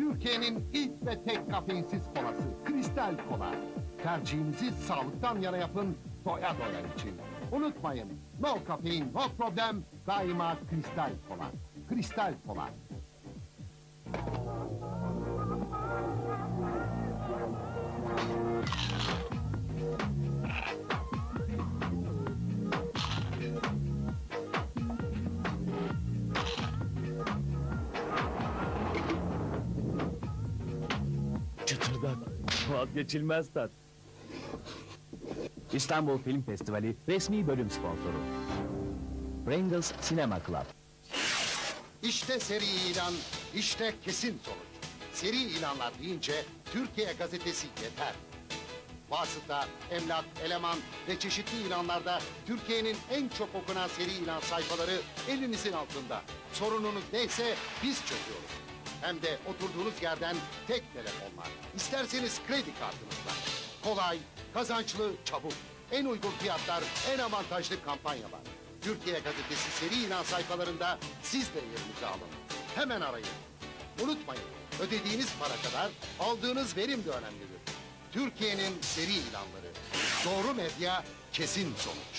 Türkiye'nin ilk ve tek kafeinsiz kolası Kristal Kola. Tercihinizi sağlıktan yana yapın doya doya için. Unutmayın no kafein no problem daima Kristal Kola. Kristal Kola. Çıtırdak. Vazgeçilmez tat. İstanbul Film Festivali resmi bölüm sponsoru. Pringles Cinema Club. İşte seri ilan, işte kesin sonuç. Seri ilanlar deyince Türkiye gazetesi yeter. Vasıta, emlak, eleman ve çeşitli ilanlarda Türkiye'nin en çok okunan seri ilan sayfaları elinizin altında. Sorununuz neyse biz çözüyoruz. Hem de oturduğunuz yerden tek telefonla. İsterseniz kredi kartınızla. Kolay, kazançlı, çabuk. En uygun fiyatlar, en avantajlı kampanyalar. Türkiye Gazetesi seri ilan sayfalarında siz de yerinizi alın. Hemen arayın. Unutmayın, ödediğiniz para kadar aldığınız verim de önemlidir. Türkiye'nin seri ilanları. Doğru medya, kesin sonuç.